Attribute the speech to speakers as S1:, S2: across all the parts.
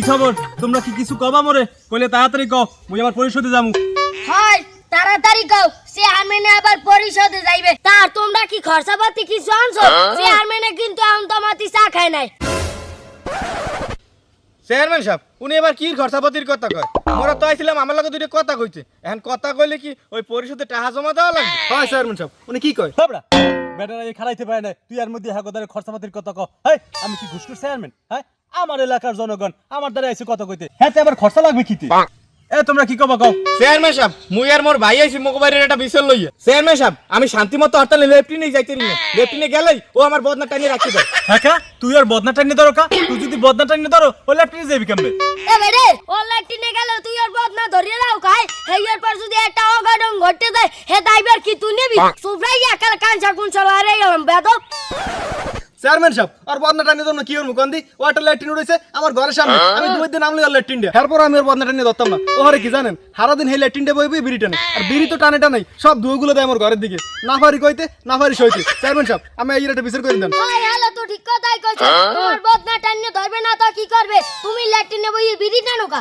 S1: কি খবর? তোমরা কি কিছু কবা মরে? কইলে তাড়াতাড়ি কও মুই আবার পরিশোধে যামু।
S2: হয় তাড়াতাড়ি কও সে চেয়ারম্যানে আবার পরিষদে যাইবে। তার তোমরা কি খরচাপাতি কিছু আনছো? চেয়ারম্যানে কিন্তু এখন তোমাতি চা খায় নাই।
S3: চেয়ারম্যান সাহেব উনি এবার কি খরচাপাতির কথা কয়? মোরা তো আইছিলাম আমার লগে দুইটা কথা কইছে। এখন কথা কইলে কি ওই পরিশোধে টাকা জমা দেওয়া লাগবে?
S4: হয়। চেয়ারম্যান সাহেব উনি কি কয়?
S1: বাবরা বেটারা এই খাড়াইতে পারে না তুই আর মধ্যে হ্যাঁ খরচাপাতির কথা কও। হেই আমি কি ঘুষখুর চেয়ারম্যান? হ্যাঁ আমার এলাকার জনগণ আমার দ্বারা এসে কথা কইতে। হ্যাঁ আবার খরচা লাগবে কিতে? এ তোমরা কি কবা কও?
S3: চেয়ারম্যান সাহেব মুই আর মোর ভাই আইছি মোবাইলের একটা বিষয় লইয়া। চেয়ারম্যান সাহেব আমি শান্তিমতো হরতালে লেফটিনে যাইতে না। লেফটিনে গেলেই ও আমার বদনা টানিয়ে রাখতে দেয়।
S1: হ্যাঁ তুই আর বদনা ধরো কা। তুই যদি বদনা টাইনে ধরো ও লেফটিনে যাবি কেমবে
S2: এ বেড়ে ও লাইটিনে গেল তুই ওর বদনা ধরিয়ে দাও খাই হেয়ার পর যদি একটা অঘটন ঘটতে যায় হে দাইবার কি তুই নিবি? সুফরাই একাল কাঞ্চা কুঞ্চল গেলাম বেদব।
S4: চেয়ারম্যান সাহেব আর বদনা টানি জন্য কি করব কন্দি? ওয়াটার ল্যাট্রিন উঠেছে আমার ঘরের সামনে। আমি দুই দিন আমলে আর ল্যাট্রিন ডে এরপর আমি ওর বদনা টানি ধরতাম না। ও কি জানেন সারাদিন হে সেই ল্যাট্রিন দিয়ে বইবে বিড়ি টানে। আর বিড়ি তো টানে টানাই সব ধুয়েগুলো দেয় আমার ঘরের দিকে। না পারি কইতে না পারি সইতে। চেয়ারম্যান সাহেব আমি এই একটা বিচার করে দেন।
S2: ওই হ্যালো তো ঠিক কথাই কইছো। তোমার বদনা টান্নে ধরবে না তো কি করবে তুমি ল্যাটিনে বই বিড়ি টানো কা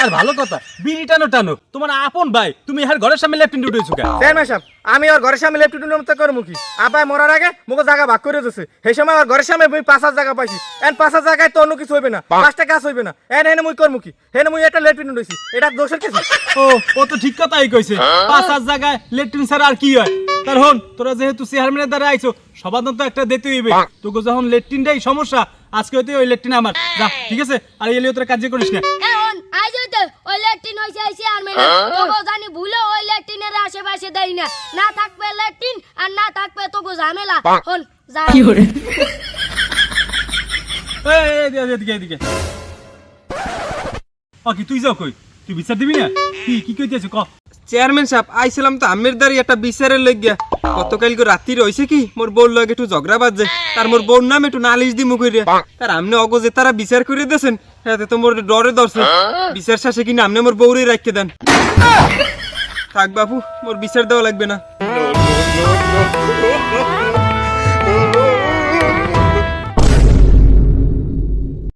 S1: আর ভালো কথা বিড়ি টানো টানো। তোমার আপন ভাই তুমি হ্যাঁ ঘরের সামনে লেফটিনে উঠেছো কা
S3: চেয়ারম্যান সাহেব আমি ওর ঘরের সামনে লেফটিনের মতো করব কি? আপায় মরার আগে মুখে জায়গা ভাগ করে দিচ্ছে সেই সময় ওর ঘরের সামনে মুই পাঁচ হাজার জায়গা পাইছি। এন পাঁচ হাজার জায়গায় তো অন্য কিছু হইবে না। পাঁচটা কাজ হইবে না। এন হেনে মুই করব কি? হেনে মুই একটা লেফটিন উঠেছি। এটা দোষের কিছু?
S1: ও ও তো ঠিক কথাই কইছে। পাঁচ হাজার জায়গায় লেট্রিন ছাড়া আর কি হয়? তার হন তোরা যেহেতু চেয়ারম্যানের দ্বারা আইছো সমাধান তো একটা দিতে হইবে। তোকে যখন লেট্রিনটাই সমস্যা আজকে হইতে ওই লেট্রিন আমার। যা ঠিক আছে? আর এলিও তোরা কাজ করিস না।
S2: ওই ল্যাটিন হইছে আইছে আর মেনে তোকে জানি ভুলে ওই ল্যাটিনের আশেপাশে দেই না। না থাকবে ল্যাটিন আর না থাকবে তোকে ঝামেলা। হন যা।
S1: এই, এই, এদিকে, এদিকে কি তুই যাও কই? তুই বিচার দিবি না? কি কি কইতেছ ক।
S5: চেয়ারম্যান সাহেব আইছিলাম তো আমের দ্বারি একটা বিচারের লইগিয়া গতকাল রাত্রি রইছে কি মোর বউর লগে একটু ঝগড়া বাজে তার মোর বউর নাম একটু নালিশ দি মুখ তার আমনে অগজে তারা বিচার করে দেছেন হ্যাঁ তো মোর ডরে ধরছে বিচার শেষে কি নামনে মোর বউরে রাখতে দেন থাক বাপু মোর বিচার দেওয়া লাগবে না